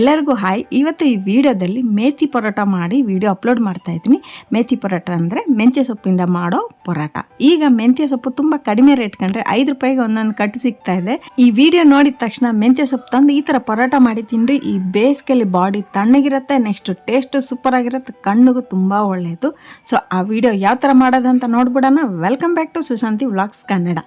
ಎಲ್ಲರಿಗೂ ಹಾಯ್. ಇವತ್ತು ಈ ವಿಡಿಯೋದಲ್ಲಿ ಮೇಥಿ ಪರೋಟ ಮಾಡಿ ವಿಡಿಯೋ ಅಪ್ಲೋಡ್ ಮಾಡ್ತಾ ಇದ್ದೀನಿ. ಮೇಥಿ ಪರೋಟ ಅಂದರೆ ಮೆಂತ್ಯ ಸೊಪ್ಪಿಂದ ಮಾಡೋ ಪರೋಟ. ಈಗ ಮೆಂತ್ಯ ಸೊಪ್ಪು ತುಂಬ ಕಡಿಮೆ ರೇಟ್ ಕಂಡ್ರೆ ಐದು ರೂಪಾಯಿಗೆ ಒಂದೊಂದು ಕಟ್ಟು ಸಿಗ್ತಾ ಇದೆ. ಈ ವಿಡಿಯೋ ನೋಡಿದ ತಕ್ಷಣ ಮೆಂತ್ಯ ಸೊಪ್ಪು ತಂದು ಈ ಥರ ಪರೋಟ ಮಾಡಿ ತಿನ್ನಿರಿ ಈ ಬೇಸಿಗೆಯಲ್ಲಿ ಬಾಡಿ ತಣ್ಣಗಿರುತ್ತೆ ನೆಕ್ಸ್ಟ್ ಟೇಸ್ಟು ಸೂಪರ್ ಆಗಿರುತ್ತೆ, ಕಣ್ಣಿಗೂ ತುಂಬ ಒಳ್ಳೆಯದು ಸೊ ಆ ವಿಡಿಯೋ ಯಾವ ಥರ ಮಾಡೋದಂತ ನೋಡ್ಬಿಡೋಣ. Welcome back to Sushanti vlogs Kannada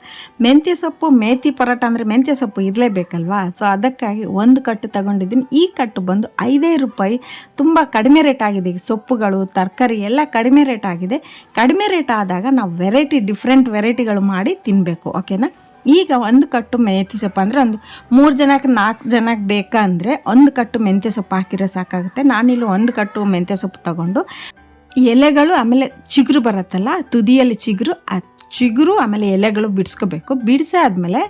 ಮೆಂತ್ಯ ಸೊಪ್ಪು ಮೇಥಿ ಪರೋಟ ಅಂದರೆ ಮೆಂತ್ಯ ಸೊಪ್ಪು ಇರಲೇಬೇಕಲ್ವಾ? ಸೊ ಅದಕ್ಕಾಗಿ ಒಂದು ಕಟ್ಟು ತಗೊಂಡಿದ್ದೀನಿ. ಈ ಕಟ್ಟು ಬಂದು ಐದೇ ರೂಪಾಯಿ ತುಂಬ ಕಡಿಮೆ ರೇಟ್ ಆಗಿದೆ. ಈಗ ಸೊಪ್ಪುಗಳು, ತರಕಾರಿ ಎಲ್ಲ ಕಡಿಮೆ ರೇಟ್ ಆಗಿದೆ. ಕಡಿಮೆ ರೇಟ್ ಆದಾಗ ನಾವು ವೆರೈಟಿ, ಡಿಫ್ರೆಂಟ್ ವೆರೈಟಿಗಳು ಮಾಡಿ ತಿನ್ನಬೇಕು ಓಕೆನಾ ಈಗ ಒಂದು ಕಟ್ಟು ಮೆಂತ್ಯ ಸೊಪ್ಪು ಅಂದರೆ ಒಂದು ಮೂರು ಜನಕ್ಕೆ ನಾಲ್ಕು ಜನಕ್ಕೆ ಬೇಕಂದರೆ ಒಂದು ಕಟ್ಟು ಮೆಂತ್ಯ ಸೊಪ್ಪು ಹಾಕಿದ್ರೆ ಸಾಕಾಗುತ್ತೆ. ನಾನಿಲ್ಲಿ ಒಂದು ಕಟ್ಟು ಮೆಂತ್ಯ ಸೊಪ್ಪು ತಗೊಂಡು ಎಲೆಗಳು ಆಮೇಲೆ ಚಿಗುರು ಬರುತ್ತಲ್ಲ, ತುದಿಯಲ್ಲಿ ಚಿಗುರು ಚಿಗುರು, ಆಮೇಲೆ ಎಲೆಗಳು ಬಿಡಿಸ್ಕೋಬೇಕು. ಬಿಡಿಸಾದ್ಮೇಲೆ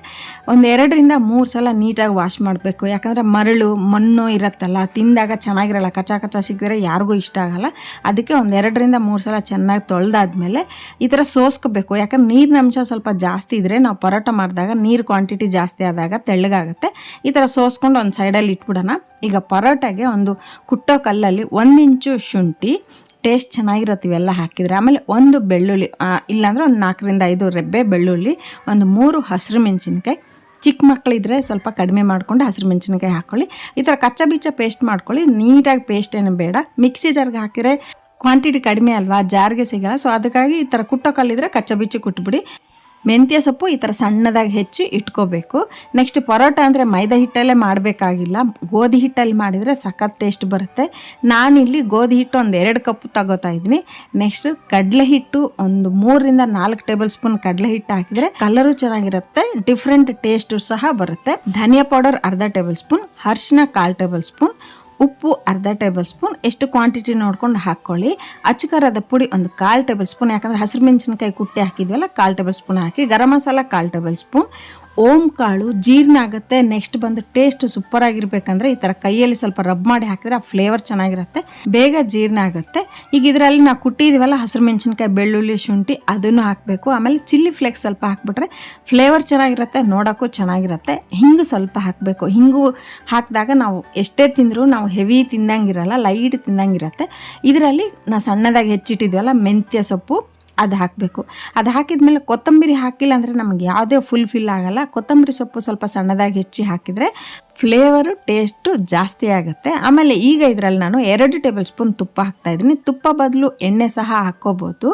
ಒಂದು ಎರಡರಿಂದ ಮೂರು ಸಲ ನೀಟಾಗಿ ವಾಶ್ ಮಾಡಬೇಕು. ಯಾಕಂದರೆ ಮರಳು, ಮಣ್ಣು ಇರುತ್ತಲ್ಲ, ತಿಂದಾಗ ಚೆನ್ನಾಗಿರಲ್ಲ ಕಚ ಕಚ ಸಿಕ್ಕಿದ್ರೆ ಯಾರಿಗೂ ಇಷ್ಟ ಆಗಲ್ಲ. ಅದಕ್ಕೆ ಒಂದು ಎರಡರಿಂದ ಮೂರು ಸಲ ಚೆನ್ನಾಗಿ ತೊಳೆದಾದ್ಮೇಲೆ ಈ ಥರ ಸೋಸ್ಕೋಬೇಕು. ಯಾಕಂದ್ರೆ ನೀರಿನ ಅಂಶ ಸ್ವಲ್ಪ ಜಾಸ್ತಿ ಇದ್ದರೆ ನಾವು ಪರೋಟ ಮಾಡಿದಾಗ ನೀರು ಕ್ವಾಂಟಿಟಿ ಜಾಸ್ತಿ ಆದಾಗ ತೆಳ್ಳಗಾಗುತ್ತೆ. ಈ ಥರ ಸೋಸ್ಕೊಂಡು ಒಂದು ಸೈಡಲ್ಲಿ ಇಟ್ಬಿಡೋಣ. ಈಗ ಪರೋಟಾಗೆ ಒಂದು ಕುಟ್ಟೋ ಕಲ್ಲಲ್ಲಿ ಒಂದು ಇಂಚು ಶುಂಠಿ ಟೇಸ್ಟ್ ಚೆನ್ನಾಗಿರುತ್ತೆ ಇವೆಲ್ಲ ಹಾಕಿದರೆ. ಆಮೇಲೆ ಒಂದು ಬೆಳ್ಳುಳ್ಳಿ ಇಲ್ಲಾಂದರೆ ಒಂದು ನಾಲ್ಕರಿಂದ ಐದು ರೆಬ್ಬೆ ಬೆಳ್ಳುಳ್ಳಿ, ಒಂದು ಮೂರು ಹಸಿರು ಮೆಣಸಿನ್ಕಾಯಿ. ಚಿಕ್ಕ ಮಕ್ಕಳಿದ್ರೆ ಸ್ವಲ್ಪ ಕಡಿಮೆ ಮಾಡಿಕೊಂಡು ಹಸಿರು ಮೆಣಸಿನ್ಕಾಯಿ ಹಾಕ್ಕೊಳ್ಳಿ ಈ ಥರ ಕಚ್ಚಾ ಬೀಚ ಪೇಸ್ಟ್ ಮಾಡ್ಕೊಳ್ಳಿ. ನೀಟಾಗಿ ಪೇಸ್ಟ್ ಏನು ಬೇಡ. ಮಿಕ್ಸಿ ಜಾರ್ಗೆ ಹಾಕಿದರೆ ಕ್ವಾಂಟಿಟಿ ಕಡಿಮೆ ಅಲ್ವಾ? ಜಾರ್ಗೆ ಸಿಗಲ್ಲ. ಸೊ ಅದಕ್ಕಾಗಿ ಈ ಥರ ಕುಟ್ಟೋ ಕಲ್ಲಿದ್ರೆ ಕಚ್ಚಾ ಬೀಚಿ ಕುಟ್ಬಿಡಿ. ಮೆಂತ್ಯ ಸೊಪ್ಪು ಈ ಥರ ಸಣ್ಣದಾಗಿ ಹೆಚ್ಚಿ ಇಟ್ಕೋಬೇಕು. ನೆಕ್ಸ್ಟ್ ಪರೋಟ ಅಂದರೆ ಮೈದಾ ಹಿಟ್ಟಲ್ಲೇ ಮಾಡಬೇಕಾಗಿಲ್ಲ. ಗೋಧಿ ಹಿಟ್ಟಲ್ಲಿ ಮಾಡಿದರೆ ಸಖತ್ ಟೇಸ್ಟ್ ಬರುತ್ತೆ. ನಾನಿಲ್ಲಿ ಗೋಧಿ ಹಿಟ್ಟು ಒಂದು ಎರಡು ಕಪ್ ತಗೋತಾ ಇದ್ದೀನಿ. ನೆಕ್ಸ್ಟ್ ಕಡಲೆ ಹಿಟ್ಟು ಒಂದು ಮೂರರಿಂದ ನಾಲ್ಕು ಟೇಬಲ್ ಸ್ಪೂನ್ ಕಡಲೆ ಹಿಟ್ಟು ಹಾಕಿದರೆ ಕಲರು ಚೆನ್ನಾಗಿರುತ್ತೆ ಡಿಫ್ರೆಂಟ್ ಟೇಸ್ಟು ಸಹ ಬರುತ್ತೆ. ಧನಿಯಾ ಪೌಡರ್ ಅರ್ಧ ಟೇಬಲ್ ಸ್ಪೂನ್, ಅರ್ಶಿನ ಕಾಲು ಟೇಬಲ್ ಸ್ಪೂನ್ ಉಪ್ಪು, ಅರ್ಧ ಟೇಬಲ್ ಸ್ಪೂನ್, ಎಷ್ಟು ಕ್ವಾಂಟಿಟಿ ನೋಡ್ಕೊಂಡು ಹಾಕ್ಕೊಳ್ಳಿ. ಅಚ್ಚಕಾರದ ಪುಡಿ ಒಂದು ಕಾಲು ಟೇಬಲ್ ಸ್ಪೂನ್, ಯಾಕಂದರೆ ಹಸಿರು ಮೆಣಸಿನಕಾಯಿ ಕುಟ್ಟಿ ಹಾಕಿದ್ವಲ್ಲ, ಕಾಲು ಟೇಬಲ್ ಸ್ಪೂನ್ ಹಾಕಿ, ಗರಂ ಮಸಾಲ ಕಾಲು ಟೇಬಲ್ ಸ್ಪೂನ್. ಓಂ ಕಾಳು ಜೀರ್ಣ ಆಗುತ್ತೆ ನೆಕ್ಸ್ಟ್ ಬಂದು ಟೇಸ್ಟ್ ಸೂಪರ್ ಆಗಿರ್ಬೇಕಂದ್ರೆ ಈ ಥರ ಕೈಯಲ್ಲಿ ಸ್ವಲ್ಪ ರಬ್ ಮಾಡಿ ಹಾಕಿದ್ರೆ ಆ ಫ್ಲೇವರ್ ಚೆನ್ನಾಗಿರುತ್ತೆ, ಬೇಗ ಜೀರ್ಣ ಆಗುತ್ತೆ. ಈಗ ಇದರಲ್ಲಿ ನಾವು ಕುಟ್ಟಿದ್ದೀವಲ್ಲ ಹಸಿರು ಮೆಣಸಿನ್ಕಾಯಿ ಬೆಳ್ಳುಳ್ಳಿ, ಶುಂಠಿ, ಅದನ್ನು ಹಾಕಬೇಕು. ಆಮೇಲೆ ಚಿಲ್ಲಿ ಫ್ಲೇಕ್ಸ್ ಸ್ವಲ್ಪ ಹಾಕ್ಬಿಟ್ರೆ ಫ್ಲೇವರ್ ಚೆನ್ನಾಗಿರುತ್ತೆ, ನೋಡೋಕ್ಕೂ ಚೆನ್ನಾಗಿರುತ್ತೆ. ಹಿಂಗು ಸ್ವಲ್ಪ ಹಾಕಬೇಕು. ಹಿಂಗು ಹಾಕಿದಾಗ ನಾವು ಎಷ್ಟೇ ತಿಂದರೂ ನಾವು ಹೆವಿ ತಿಂದಂಗಿರಲ್ಲ ಲೈಟ್ ತಿಂದಂಗಿರುತ್ತೆ. ಇದರಲ್ಲಿ ನಾವು ಸಣ್ಣದಾಗಿ ಹೆಚ್ಚಿಟ್ಟಿದ್ವಲ್ಲ ಮೆಂತ್ಯ ಸೊಪ್ಪು ಅದು ಹಾಕಬೇಕು. ಅದು ಹಾಕಿದ್ಮೇಲೆ ಕೊತ್ತಂಬರಿ ಹಾಕಿಲ್ಲ ಅಂದರೆ ನಮಗೆ ಯಾವುದೇ ಫುಲ್ ಫಿಲ್ ಆಗಲ್ಲ. ಕೊತ್ತಂಬರಿ ಸೊಪ್ಪು ಸ್ವಲ್ಪ ಸಣ್ಣದಾಗಿ ಹೆಚ್ಚಿ ಹಾಕಿದರೆ ಫ್ಲೇವರು, ಟೇಸ್ಟು ಜಾಸ್ತಿ ಆಗುತ್ತೆ. ಆಮೇಲೆ ಈಗ ಇದರಲ್ಲಿ ನಾನು ಎರಡು ಟೇಬಲ್ ಸ್ಪೂನ್ ತುಪ್ಪ ಹಾಕ್ತಾ ಇದ್ದೀನಿ. ತುಪ್ಪ ಬದಲು ಎಣ್ಣೆ ಸಹ ಹಾಕ್ಕೋಬೋದು.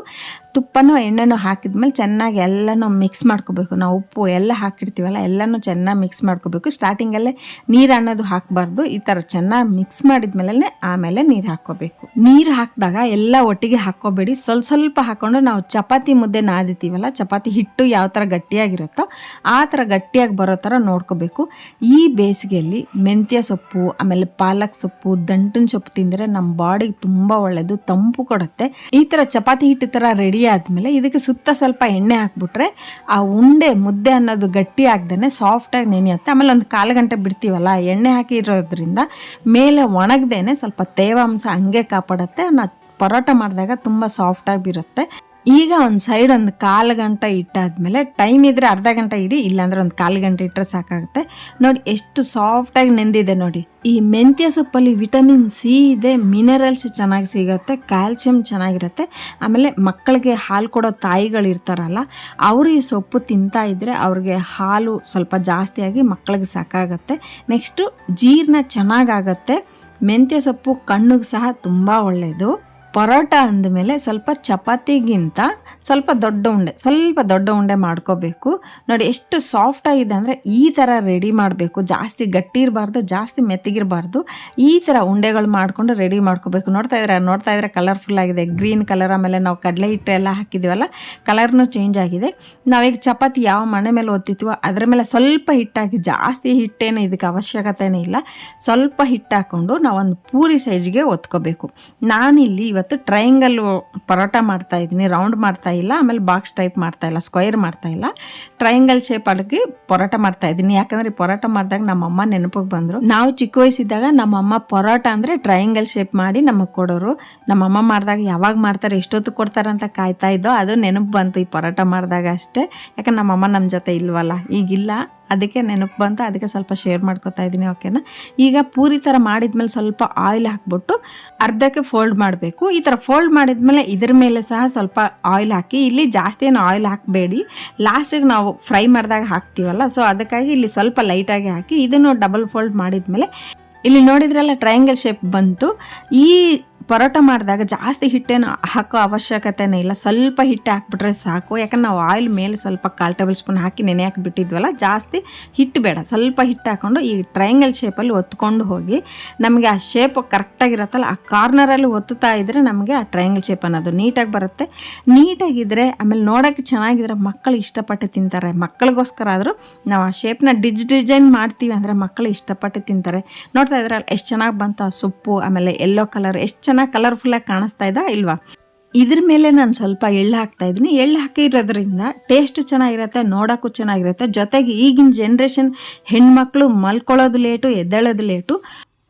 ತುಪ್ಪನೂ ಎಣ್ಣೆನೂ ಹಾಕಿದ್ಮೇಲೆ ಚೆನ್ನಾಗಿ ಎಲ್ಲನೂ ಮಿಕ್ಸ್ ಮಾಡ್ಕೋಬೇಕು. ನಾವು ಉಪ್ಪು ಎಲ್ಲ ಹಾಕಿರ್ತೀವಲ್ಲ, ಎಲ್ಲನೂ ಚೆನ್ನಾಗಿ ಮಿಕ್ಸ್ ಮಾಡ್ಕೋಬೇಕು. ಸ್ಟಾರ್ಟಿಂಗಲ್ಲೇ ನೀರು ಅನ್ನೋದು ಹಾಕಬಾರ್ದು. ಈ ಥರ ಚೆನ್ನಾಗಿ ಮಿಕ್ಸ್ ಮಾಡಿದ್ಮೇಲೆ ಆಮೇಲೆ ನೀರು ಹಾಕ್ಕೋಬೇಕು. ನೀರು ಹಾಕಿದಾಗ ಎಲ್ಲ ಒಟ್ಟಿಗೆ ಹಾಕ್ಕೋಬೇಡಿ. ಸ್ವಲ್ಪ ಸ್ವಲ್ಪ ಹಾಕ್ಕೊಂಡು ನಾವು ಚಪಾತಿ ಮುದ್ದೆ ನಾದಿತೀವಲ್ಲ ಚಪಾತಿ ಹಿಟ್ಟು ಯಾವ ಥರ ಗಟ್ಟಿಯಾಗಿರುತ್ತೋ ಆ ಥರ ಗಟ್ಟಿಯಾಗಿ ಬರೋ ಥರ ನೋಡ್ಕೋಬೇಕು. ಈ ಬೇಸಿಗೆಯಲ್ಲಿ ಮೆಂತ್ಯ ಸೊಪ್ಪು, ಆಮೇಲೆ ಪಾಲಕ್ ಸೊಪ್ಪು, ದಂಟಿನ ಸೊಪ್ಪು ತಿಂದರೆ ನಮ್ಮ ಬಾಡಿಗೆ ತುಂಬ ಒಳ್ಳೆಯದು ತಂಪು ಕೊಡುತ್ತೆ. ಈ ಥರ ಚಪಾತಿ ಹಿಟ್ಟು ಥರ ರೆಡಿ ಆದಮೇಲೆ ಇದಕ್ಕೆ ಸುತ್ತ ಸ್ವಲ್ಪ ಎಣ್ಣೆ ಹಾಕ್ಬಿಟ್ರೆ ಆ ಉಂಡೆ, ಮುದ್ದೆ ಅನ್ನೋದು ಗಟ್ಟಿ ಆಗ್ದೇ ಸಾಫ್ಟಾಗಿ ನೆನೆಯುತ್ತೆ. ಆಮೇಲೆ ಒಂದು ಕಾಲು ಗಂಟೆ ಬಿಡ್ತೀವಲ್ಲ ಎಣ್ಣೆ ಹಾಕಿರೋದ್ರಿಂದ ಮೇಲೆ ಒಣಗ್ದೇನೆ ಸ್ವಲ್ಪ ತೇವಾಂಶ ಹಂಗೆ ಕಾಪಾಡುತ್ತೆ. ನಾವು ಪರೋಟ ಮಾಡಿದಾಗ ತುಂಬ ಸಾಫ್ಟಾಗಿ ಬಿರುತ್ತೆ ಈಗ ಒಂದು ಸೈಡ್ ಒಂದು ಕಾಲು ಗಂಟೆ ಇಟ್ಟಾದ್ಮೇಲೆ ಟೈಮ್ ಇದ್ದರೆ ಅರ್ಧ ಗಂಟೆ ಇಡಿ, ಇಲ್ಲಾಂದರೆ ಒಂದು ಕಾಲು ಗಂಟೆ ಇಟ್ಟರೆ ಸಾಕಾಗುತ್ತೆ. ನೋಡಿ, ಎಷ್ಟು ಸಾಫ್ಟಾಗಿ ನೆಂದಿದೆ ನೋಡಿ. ಈ ಮೆಂತ್ಯ ಸೊಪ್ಪಲ್ಲಿ ವಿಟಮಿನ್ ಸಿ ಇದೆ ಮಿನರಲ್ಸ್ ಚೆನ್ನಾಗಿ ಸಿಗುತ್ತೆ ಕ್ಯಾಲ್ಸಿಯಂ ಚೆನ್ನಾಗಿರುತ್ತೆ. ಆಮೇಲೆ ಮಕ್ಕಳಿಗೆ ಹಾಲು ಕೊಡೋ ತಾಯಿಗಳು ಇರ್ತಾರಲ್ಲ, ಅವರು ಈ ಸೊಪ್ಪು ತಿಂತಾ ಇದ್ದರೆ ಅವ್ರಿಗೆ ಹಾಲು ಸ್ವಲ್ಪ ಜಾಸ್ತಿಯಾಗಿ ಮಕ್ಕಳಿಗೆ ಸಾಕಾಗುತ್ತೆ. ನೆಕ್ಸ್ಟು ಜೀರ್ಣ ಚೆನ್ನಾಗಾಗತ್ತೆ. ಮೆಂತ್ಯ ಸೊಪ್ಪು ಕಣ್ಣಿಗೆ ಸಹ ತುಂಬ ಒಳ್ಳೆಯದು ಪರೋಟ ಅಂದಮೇಲೆ ಸ್ವಲ್ಪ ಚಪಾತಿಗಿಂತ ಸ್ವಲ್ಪ ದೊಡ್ಡ ಉಂಡೆ, ಸ್ವಲ್ಪ ದೊಡ್ಡ ಉಂಡೆ ಮಾಡ್ಕೋಬೇಕು. ನೋಡಿ ಎಷ್ಟು ಸಾಫ್ಟ್ ಆಗಿದೆ ಅಂದರೆ ಈ ಥರ ರೆಡಿ ಮಾಡಬೇಕು. ಜಾಸ್ತಿ ಗಟ್ಟಿ ಇರಬಾರ್ದು, ಜಾಸ್ತಿ ಮೆತ್ತಗಿರಬಾರ್ದು. ಈ ಥರ ಉಂಡೆಗಳು ಮಾಡಿಕೊಂಡು ರೆಡಿ ಮಾಡ್ಕೋಬೇಕು. ನೋಡ್ತಾ ಇದ್ರೆ ನೋಡ್ತಾ ಇದ್ರೆ ಕಲರ್ಫುಲ್ ಆಗಿದೆ. ಗ್ರೀನ್ ಕಲರ್ ಆಮೇಲೆ ನಾವು ಕಡಲೆ ಹಿಟ್ಟು ಎಲ್ಲ ಹಾಕಿದ್ದೀವಲ್ಲ ಕಲರ್ನೂ ಚೇಂಜ್ ಆಗಿದೆ. ನಾವೀಗ ಚಪಾತಿ ಯಾವ ಮಣೆ ಮೇಲೆ ಒತ್ತಿತ್ವೋ ಅದರ ಮೇಲೆ ಸ್ವಲ್ಪ ಹಿಟ್ಟಾಕಿ, ಜಾಸ್ತಿ ಹಿಟ್ಟೇನು ಇದಕ್ಕೆ ಅವಶ್ಯಕತೆನೇ ಇಲ್ಲ. ಸ್ವಲ್ಪ ಹಿಟ್ಟು ಹಾಕ್ಕೊಂಡು ನಾವೊಂದು ಪೂರಿ ಸೈಜ್ಗೆ ಒತ್ಕೋಬೇಕು. ನಾನಿಲ್ಲಿ ಇವತ್ತು ಟ್ರಯಾಂಗಲ್ ಪರೋಟ ಮಾಡ್ತಾ ಇದ್ದೀನಿ ರೌಂಡ್ ಮಾಡ್ತಾ ಇಲ್ಲ, ಆಮೇಲೆ ಬಾಕ್ಸ್ ಟೈಪ್ ಮಾಡ್ತಾ ಇಲ್ಲ ಸ್ಕ್ವೈರ್ ಮಾಡ್ತಾ ಇಲ್ಲ. ಟ್ರಯಾಂಗಲ್ ಶೇಪ್ ಅಲ್ಲಿಗೆ ಪರೋಟ ಮಾಡ್ತಾ ಇದ್ದೀನಿ. ಯಾಕಂದ್ರೆ ಪರೋಟ ಮಾಡಿದಾಗ ನಮ್ಮಮ್ಮ ನೆನಪಿಗೆ ಬಂದರು. ನಾವು ಚಿಕ್ಕ ವಯಸ್ಸಿದ್ದಾಗ ನಮ್ಮಮ್ಮ ಪರೋಟ ಅಂದರೆ ಟ್ರಯಾಂಗಲ್ ಶೇಪ್ ಮಾಡಿ ನಮಗೆ ಕೊಡೋರು. ನಮ್ಮಮ್ಮ ಮಾಡಿದಾಗ ಯಾವಾಗ ಮಾಡ್ತಾರೆ, ಎಷ್ಟೊತ್ತು ಕೊಡ್ತಾರೆ ಅಂತ ಕಾಯ್ತಾ ಇದ್ದೋ ಅದು ನೆನಪು ಬಂತು ಈ ಪರೋಟ ಮಾಡಿದಾಗ ಅಷ್ಟೇ. ಯಾಕಂದ್ರೆ ನಮ್ಮಮ್ಮ ನಮ್ಮ ಜೊತೆ ಇಲ್ವಲ್ಲ, ಈಗಿಲ್ಲ. ಅದಕ್ಕೆ ನೆನಪು ಬಂತು, ಅದಕ್ಕೆ ಸ್ವಲ್ಪ ಶೇರ್ ಮಾಡ್ಕೊತಾ ಇದ್ದೀನಿ ಓಕೆನಾ ಈಗ ಪೂರಿ ಥರ ಮಾಡಿದ್ಮೇಲೆ ಸ್ವಲ್ಪ ಆಯಿಲ್ ಹಾಕ್ಬಿಟ್ಟು ಅರ್ಧಕ್ಕೆ ಫೋಲ್ಡ್ ಮಾಡಬೇಕು. ಈ ಥರ ಫೋಲ್ಡ್ ಮಾಡಿದ್ಮೇಲೆ ಇದ್ರ ಮೇಲೆ ಸಹ ಸ್ವಲ್ಪ ಆಯಿಲ್ ಹಾಕಿ, ಇಲ್ಲಿ ಜಾಸ್ತಿ ಏನು ಆಯಿಲ್ ಹಾಕಬೇಡಿ. ಲಾಸ್ಟಿಗೆ ನಾವು ಫ್ರೈ ಮಾಡಿದಾಗ ಹಾಕ್ತೀವಲ್ಲ ಸೊ ಅದಕ್ಕಾಗಿ ಇಲ್ಲಿ ಸ್ವಲ್ಪ ಲೈಟಾಗಿ ಹಾಕಿ, ಇದನ್ನು ಡಬಲ್ ಫೋಲ್ಡ್ ಮಾಡಿದ್ಮೇಲೆ, ಇಲ್ಲಿ ನೋಡಿದ್ರಲ್ಲ ಟ್ರಯಾಂಗಲ್ ಶೇಪ್ ಬಂತು. ಈ ಪರೋಟ ಮಾಡಿದಾಗ ಜಾಸ್ತಿ ಹಿಟ್ಟೇನು ಹಾಕೋ ಅವಶ್ಯಕತೆನೇ ಇಲ್ಲ. ಸ್ವಲ್ಪ ಹಿಟ್ಟು ಹಾಕ್ಬಿಟ್ರೆ ಸಾಕು. ಯಾಕಂದ್ರೆ ನಾವು ಆಯಿಲ್ ಮೇಲೆ ಸ್ವಲ್ಪ ಕಾಲು ಟೇಬಲ್ ಸ್ಪೂನ್ ಹಾಕಿ ನೆನೆ ಹಾಕಿಬಿಟ್ಟಿದ್ವಲ್ಲ, ಜಾಸ್ತಿ ಹಿಟ್ಟು ಬೇಡ. ಸ್ವಲ್ಪ ಹಿಟ್ಟು ಹಾಕ್ಕೊಂಡು ಈ ಟ್ರಯಾಂಗಲ್ ಶೇಪಲ್ಲಿ ಒತ್ಕೊಂಡು ಹೋಗಿ ನಮಗೆ ಆ ಶೇಪ್ ಕರೆಕ್ಟಾಗಿರತ್ತಲ್ಲ ಆ ಕಾರ್ನರಲ್ಲಿ ಒತ್ತುತ್ತಾ ಇದ್ದರೆ ನಮಗೆ ಆ ಟ್ರಯಾಂಗಲ್ ಶೇಪ್ ಅನ್ನೋದು ನೀಟಾಗಿ ಬರುತ್ತೆ. ನೀಟಾಗಿದ್ದರೆ ಆಮೇಲೆ ನೋಡೋಕ್ಕೆ ಚೆನ್ನಾಗಿದ್ರೆ ಮಕ್ಕಳು ಇಷ್ಟಪಟ್ಟು ತಿಂತಾರೆ. ಮಕ್ಕಳಿಗೋಸ್ಕರ ಆದರೂ ನಾವು ಆ ಶೇಪ್ನ ಡಿಜ್ ಡಿಸೈನ್ ಮಾಡ್ತೀವಿ ಅಂದರೆ ಮಕ್ಕಳು ಇಷ್ಟಪಟ್ಟು ತಿಂತಾರೆ. ನೋಡ್ತಾ ಇದ್ರೆ ಎಷ್ಟು ಚೆನ್ನಾಗಿ ಬಂತು ಆ ಸೊಪ್ಪು, ಆಮೇಲೆ ಎಲ್ಲೋ ಕಲರ್ ಎಷ್ಟು ಚೆನ್ನಾಗಿ ಕಲರ್ಫುಲ್ಲಾಗಿ ಕಾಣಿಸ್ತಾ ಇದ್ದ ಇಲ್ವಾ? ಇದ್ರ ಮೇಲೆ ನಾನು ಸ್ವಲ್ಪ ಎಳ್ಳು ಹಾಕ್ತಾ ಇದ್ದೀನಿ ಎಳ್ಳು ಹಾಕಿರೋದ್ರಿಂದ ಟೇಸ್ಟ್ ಚೆನ್ನಾಗಿರುತ್ತೆ, ನೋಡೋಕ್ಕೂ ಚೆನ್ನಾಗಿರುತ್ತೆ. ಜೊತೆಗೆ ಈಗಿನ ಜನ್ರೇಷನ್ ಹೆಣ್ಮಕ್ಳು ಮಲ್ಕೊಳ್ಳೋದು ಲೇಟು ಎದ್ದೇಳೋದು ಲೇಟು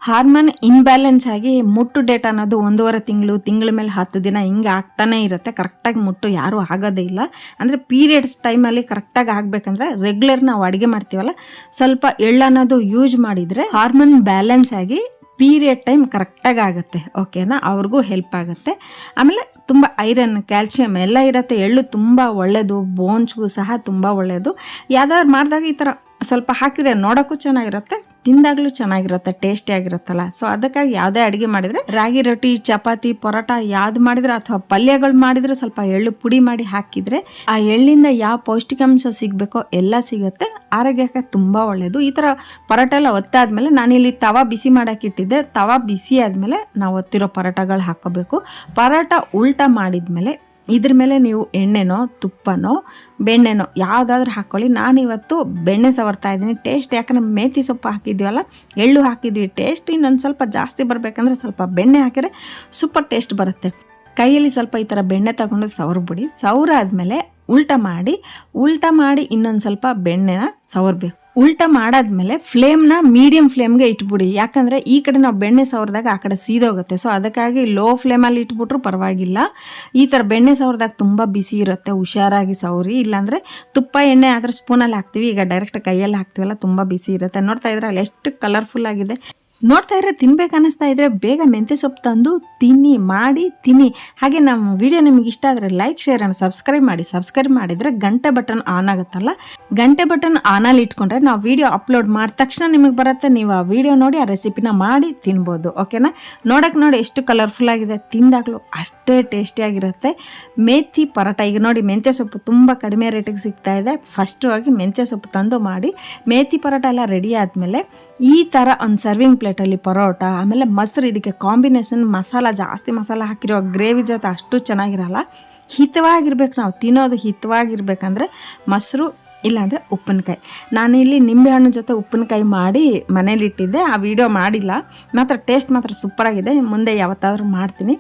ಹಾರ್ಮೋನ್ ಇನ್ಬ್ಯಾಲೆನ್ಸ್ ಆಗಿ ಮುಟ್ಟು ಡೇಟ್ ಅನ್ನೋದು ಒಂದೂವರೆ ತಿಂಗಳು, ತಿಂಗಳ ಮೇಲೆ ಹತ್ತು ದಿನ ಹಿಂಗೆ ಆಗ್ತಾನೆ ಇರುತ್ತೆ. ಕರೆಕ್ಟಾಗಿ ಮುಟ್ಟು ಯಾರೂ ಆಗೋದೇ ಇಲ್ಲ. ಅಂದರೆ ಪೀರಿಯಡ್ಸ್ ಟೈಮಲ್ಲಿ ಕರೆಕ್ಟಾಗಿ ಆಗಬೇಕಂದ್ರೆ ರೆಗ್ಯುಲರ್ ನಾವು ಅಡುಗೆ ಮಾಡ್ತೀವಲ್ಲ, ಸ್ವಲ್ಪ ಎಳ್ಳು ಅನ್ನೋದು ಯೂಸ್ ಮಾಡಿದರೆ ಹಾರ್ಮೋನ್ ಬ್ಯಾಲೆನ್ಸ್ ಆಗಿ ಪೀರಿಯಡ್ ಟೈಮ್ ಕರೆಕ್ಟಾಗಿ ಆಗುತ್ತೆ, ಓಕೆನಾ? ಅವ್ರಿಗೂ ಹೆಲ್ಪ್ ಆಗುತ್ತೆ. ಆಮೇಲೆ ತುಂಬ ಐರನ್ ಕ್ಯಾಲ್ಶಿಯಮ್ ಎಲ್ಲ ಇರುತ್ತೆ. ಎಳ್ಳು ತುಂಬ ಒಳ್ಳೆಯದು ಬೋನ್ಸ್ಗೂ ಸಹ ತುಂಬ ಒಳ್ಳೆಯದು ಯಾವ್ದಾದ್ರು ಮಾಡಿದಾಗ ಈ ಥರ ಸ್ವಲ್ಪ ಹಾಕಿದರೆ ನೋಡೋಕ್ಕೂ ಚೆನ್ನಾಗಿರುತ್ತೆ. ತಿಂದಾಗಲೂ ಚೆನ್ನಾಗಿರುತ್ತೆ ಟೇಸ್ಟಿ ಆಗಿರುತ್ತಲ್ಲ. ಸೊ ಅದಕ್ಕಾಗಿ ಯಾವುದೇ ಅಡುಗೆ ಮಾಡಿದರೆ ರಾಗಿ ರೊಟ್ಟಿ, ಚಪಾತಿ, ಪರೋಟ ಯಾವ್ದು ಮಾಡಿದ್ರೆ ಅಥವಾ ಪಲ್ಯಗಳು ಮಾಡಿದ್ರೆ ಸ್ವಲ್ಪ ಎಳ್ಳು ಪುಡಿ ಮಾಡಿ ಹಾಕಿದರೆ ಆ ಎಳ್ಳಿಂದ ಯಾವ ಪೌಷ್ಟಿಕಾಂಶ ಸಿಗಬೇಕೋ ಎಲ್ಲ ಸಿಗುತ್ತೆ. ಆರೋಗ್ಯಕ್ಕೆ ತುಂಬ ಒಳ್ಳೆಯದು ಈ ಥರ ಪರೋಟ ಎಲ್ಲ ಒತ್ತಾದ್ಮೇಲೆ ನಾನಿಲ್ಲಿ ತವಾ ಬಿಸಿ ಮಾಡೋಕ್ಕಿಟ್ಟಿದ್ದೆ ತವಾ ಬಿಸಿ ಆದಮೇಲೆ ನಾವು ಒತ್ತಿರೋ ಪರೋಟಗಳು ಹಾಕೋಬೇಕು. ಪರೋಟ ಉಲ್ಟ ಮಾಡಿದ್ಮೇಲೆ ಇದ್ರ ಮೇಲೆ ನೀವು ಎಣ್ಣೆನೋ, ತುಪ್ಪನೋ, ಬೆಣ್ಣೆನೋ ಯಾವುದಾದ್ರೂ ಹಾಕ್ಕೊಳ್ಳಿ ನಾನಿವತ್ತು ಬೆಣ್ಣೆ ಸವರ್ತಾ ಇದ್ದೀನಿ. ಟೇಸ್ಟ್ ಯಾಕಂದ್ರೆ ಮೇಥಿ ಸೊಪ್ಪು ಹಾಕಿದ್ವಲ್ಲ ಎಳ್ಳು ಹಾಕಿದ್ವಿ ಟೇಸ್ಟ್ ಇನ್ನೊಂದು ಸ್ವಲ್ಪ ಜಾಸ್ತಿ ಬರಬೇಕಂದ್ರೆ ಸ್ವಲ್ಪ ಬೆಣ್ಣೆ ಹಾಕಿದರೆ ಸೂಪರ್ ಟೇಸ್ಟ್ ಬರುತ್ತೆ. ಕೈಯಲ್ಲಿ ಸ್ವಲ್ಪ ಈ ಥರ ಬೆಣ್ಣೆ ತಗೊಂಡು ಸವರ್ಬಿಡಿ. ಸವರಾದ್ಮೇಲೆ ಉಲ್ಟ ಮಾಡಿ ಉಲ್ಟ ಮಾಡಿ ಇನ್ನೊಂದು ಸ್ವಲ್ಪ ಬೆಣ್ಣೆನ ಸವರ್ಬೇಕು. ಉಲ್ಟ ಮಾಡಾದ್ಮೇಲೆ ಫ್ಲೇಮ್ನ ಮೀಡಿಯಂ ಫ್ಲೇಮ್ಗೆ ಇಟ್ಬಿಡಿ. ಯಾಕಂದರೆ ಈ ಕಡೆ ನಾವು ಬೆಣ್ಣೆ ಸವರ್ದಾಗ ಆ ಕಡೆ ಸೀದೋಗುತ್ತೆ. ಸೊ ಅದಕ್ಕಾಗಿ ಲೋ ಫ್ಲೇಮಲ್ಲಿ ಇಟ್ಬಿಟ್ರು ಪರವಾಗಿಲ್ಲ. ಈ ಥರ ಬೆಣ್ಣೆ ಸವರ್ದಾಗ ತುಂಬ ಬಿಸಿ ಇರುತ್ತೆ. ಹುಷಾರಾಗಿ ಸವರಿ. ಇಲ್ಲಾಂದರೆ ತುಪ್ಪ, ಎಣ್ಣೆ ಆದರೆ ಸ್ಪೂನಲ್ಲಿ ಹಾಕ್ತೀವಿ. ಈಗ ಡೈರೆಕ್ಟ್ ಕೈಯಲ್ಲಿ ಹಾಕ್ತೀವಲ್ಲ, ತುಂಬ ಬಿಸಿ ಇರುತ್ತೆ. ನೋಡ್ತಾ ಇದ್ರೆ ಅಲ್ಲಿ ಎಷ್ಟು ಕಲರ್ಫುಲ್ ಆಗಿದೆ. ನೋಡ್ತಾ ಇದ್ರೆ ತಿನ್ಬೇಕು ಅನ್ನಿಸ್ತಾ ಇದ್ರೆ ಬೇಗ ಮೆಂತ್ಯ ಸೊಪ್ಪು ತಂದು ತಿನ್ನಿ, ಮಾಡಿ, ತಿನ್ನಿ. ಹಾಗೆ ನಮ್ಮ ವಿಡಿಯೋ ನಿಮ್ಗೆ ಇಷ್ಟ ಆದರೆ ಲೈಕ್ ಶೇರ್ ಅನ್ನು ಸಬ್ಸ್ಕ್ರೈಬ್ ಮಾಡಿ. ಸಬ್ಸ್ಕ್ರೈಬ್ ಮಾಡಿದರೆ ಗಂಟೆ ಬಟನ್ ಆನ್ ಆಗುತ್ತಲ್ಲ? ಗಂಟೆ ಬಟನ್ ಆನಲ್ಲಿ ಇಟ್ಕೊಂಡ್ರೆ ನಾವು ವಿಡಿಯೋ ಅಪ್ಲೋಡ್ ಮಾಡಿದ ತಕ್ಷಣ ನಿಮಗೆ ಬರುತ್ತೆ. ನೀವು ಆ ವಿಡಿಯೋ ನೋಡಿ, ಆ ರೆಸಿಪಿನ ಮಾಡಿ ತಿನ್ಬೋದು. ಓಕೆನಾ ನೋಡೋಕೆ ನೋಡಿ ಎಷ್ಟು ಕಲರ್ಫುಲ್ ಆಗಿದೆ. ತಿಂದಾಗಲೂ ಅಷ್ಟೇ ಟೇಸ್ಟಿಯಾಗಿರುತ್ತೆ ಮೇಥಿ ಪರೋಟ ಈಗ ನೋಡಿ ಮೆಂತ್ಯ ಸೊಪ್ಪು ತುಂಬ ಕಡಿಮೆ ರೇಟಿಗೆ ಸಿಗ್ತಾ ಇದೆ. ಫಸ್ಟು ಆಗಿ ಮೆಂತ್ಯ ಸೊಪ್ಪು ತಂದು ಮಾಡಿ, ಮೇಥಿ ಪರೋಟ ಎಲ್ಲ ರೆಡಿ ಆದಮೇಲೆ ಈ ಥರ ಒಂದು ಸರ್ವಿಂಗ್ ಪ್ಲೇಟಲ್ಲಿ ಪರೋಟ, ಆಮೇಲೆ ಮೊಸರು, ಇದಕ್ಕೆ ಕಾಂಬಿನೇಷನ್ ಮಸಾಲ, ಜಾಸ್ತಿ ಮಸಾಲ ಹಾಕಿರೋ ಗ್ರೇವಿ ಜೊತೆ ಅಷ್ಟು ಚೆನ್ನಾಗಿರಲ್ಲ. ಹಿತವಾಗಿರ್ಬೇಕು ನಾವು, ತಿನ್ನೋದು ಹಿತವಾಗಿರ್ಬೇಕಂದ್ರೆ ಮೊಸರು, ಇಲ್ಲಾಂದರೆ ಉಪ್ಪಿನಕಾಯಿ. ನಾನಿಲ್ಲಿ ನಿಂಬೆಹಣ್ಣು ಜೊತೆ ಉಪ್ಪಿನಕಾಯಿ ಮಾಡಿ ಮನೇಲಿಟ್ಟಿದ್ದೆ ಆ ವಿಡಿಯೋ ಮಾಡಿಲ್ಲ. ಮಾತ್ರ ಟೇಸ್ಟ್ ಮಾತ್ರ ಸೂಪರಾಗಿದೆ ಮುಂದೆ ಯಾವತ್ತಾದರೂ ಮಾಡ್ತೀನಿ.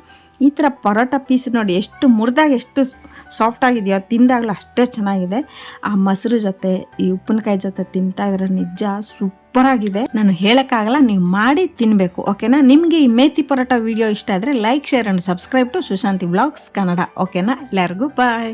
ಈ ಥರ ಪರೋಟ ಪೀಸ್ ನೋಡಿ ಎಷ್ಟು ಮುರಿದಾಗ ಎಷ್ಟು ಸಾಫ್ಟ್ ಆಗಿದೆಯೋ, ತಿಂದಾಗಲೂ ಅಷ್ಟೇ ಚೆನ್ನಾಗಿದೆ. ಆ ಮೊಸರು ಜೊತೆ, ಈ ಉಪ್ಪಿನಕಾಯಿ ಜೊತೆ ತಿಂತಾ ಇದ್ರೆ ನಿಜ ಸೂಪರಾಗಿದೆ. ನಾನು ಹೇಳೋಕ್ಕಾಗಲ್ಲ, ನೀವು ಮಾಡಿ ತಿನ್ನಬೇಕು ಓಕೆನಾ? ನಿಮಗೆ ಈ ಮೇತಿ ಪರೋಟ ವಿಡಿಯೋ ಇಷ್ಟ ಆದರೆ like share and subscribe to Sushanti blogs Kannada ಓಕೆನಾ? ಎಲ್ಲರಿಗೂ ಬಾಯ್